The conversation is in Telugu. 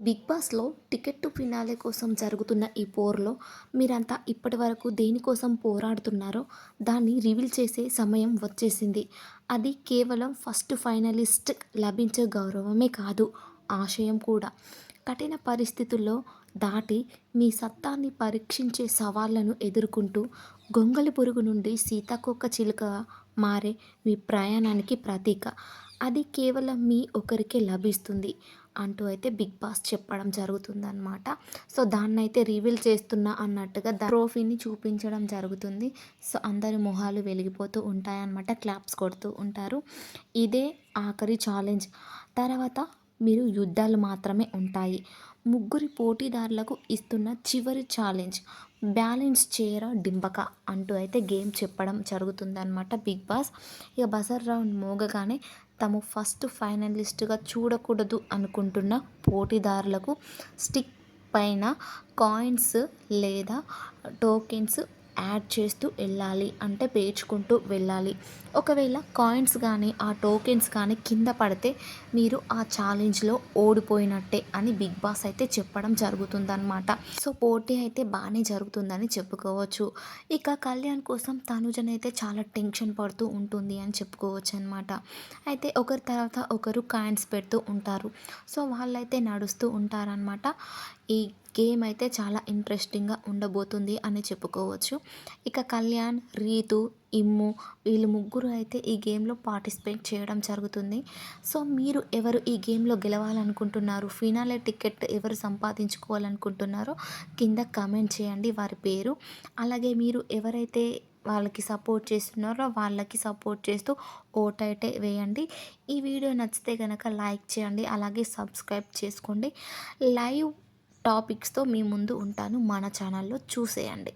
బిగ్ బాస్లో టికెట్ టు ఫినాలే కోసం జరుగుతున్న ఈ పోర్లో మీరంతా ఇప్పటి వరకు దేనికోసం పోరాడుతున్నారో దాన్ని రివీల్ చేసే సమయం వచ్చేసింది. అది కేవలం ఫస్ట్ ఫైనలిస్ట్ లభించే గౌరవమే కాదు ఆశయం కూడా. కఠిన పరిస్థితుల్లో దాటి మీ సత్తాన్ని పరీక్షించే సవాళ్ళను ఎదుర్కొంటూ గొంగళి పురుగు నుండి సీతాకోక చిలుక మారే మీ ప్రయాణానికి ప్రతీక. అది కేవలం మీ ఒకరికే లభిస్తుంది. అంటూ అయితే బిగ్ బాస్ చెప్పడం జరుగుతుందనమాట సో దాన్ని అయితే రివీల్ చేస్తున్నా అన్నట్టుగా ట్రోఫీని చూపించడం జరుగుతుంది. సో అందరి మొహాలు వెలిగిపోతూ ఉంటాయన్నమాట. క్లాప్స్ కొడుతూ ఉంటారు. ఇదే ఆఖరి ఛాలెంజ్. తర్వాత మీరు యుద్ధాలు మాత్రమే ఉంటాయి. ముగ్గురి పోటీదారులకు ఇస్తున్న చివరి ఛాలెంజ్ బ్యాలెన్స్ చేయరా డింబక అంటూ అయితే గేమ్ చెప్పడం జరుగుతుందన్నమాట బిగ్ బాస్. ఇక బజర్ రౌండ్ మోగగానే తాము ఫస్ట్ ఫైనలిస్ట్గా చూడకూడదు అనుకుంటున్న పోటీదారులకు స్టిక్ పైన కాయిన్స్ లేదా టోకెన్స్ యాడ్ చేస్తూ వెళ్ళాలి అంటే పేర్చుకుంటూ వెళ్ళాలి. ఒకవేళ కాయిన్స్ కానీ ఆ టోకెన్స్ కానీ కింద పడితే మీరు ఆ ఛాలెంజ్లో ఓడిపోయినట్టే అని బిగ్ బాస్ అయితే చెప్పడం జరుగుతుందన్నమాట. సో పోటీ అయితే బాగానే జరుగుతుందని చెప్పుకోవచ్చు. ఇక కళ్యాణ్ కోసం తనుజనైతే చాలా టెన్షన్ పడుతూ ఉంటుంది అని చెప్పుకోవచ్చు అనమాట అయితే ఒకరి తర్వాత ఒకరు కాయిన్స్ పెడుతూ ఉంటారు. సో వాళ్ళైతే నడుస్తూ ఉంటారనమాట ఈ గేమ్ అయితే చాలా ఇంట్రెస్టింగ్గా ఉండబోతుంది అని చెప్పుకోవచ్చు. ఇక కళ్యాణ్ రీతు ఇమ్ము వీళ్ళు ముగ్గురు అయితే ఈ గేమ్లో పార్టిసిపేట్ చేయడం జరుగుతుంది. సో మీరు ఎవరు ఈ గేమ్లో గెలవాలనుకుంటున్నారు? ఫినాలే టికెట్ ఎవరు సంపాదించుకోవాలనుకుంటున్నారో కింద కమెంట్ చేయండి వారి పేరు. అలాగే మీరు ఎవరైతే వాళ్ళకి సపోర్ట్ చేస్తున్నారో వాళ్ళకి సపోర్ట్ చేస్తూ ఓట్ అయితే వేయండి. ఈ వీడియో నచ్చితే కనుక లైక్ చేయండి అలాగే సబ్స్క్రైబ్ చేసుకోండి. లైవ్ టాపిక్స్తో మీ ముందు ఉంటాను. మన ఛానల్లో చూసేయండి.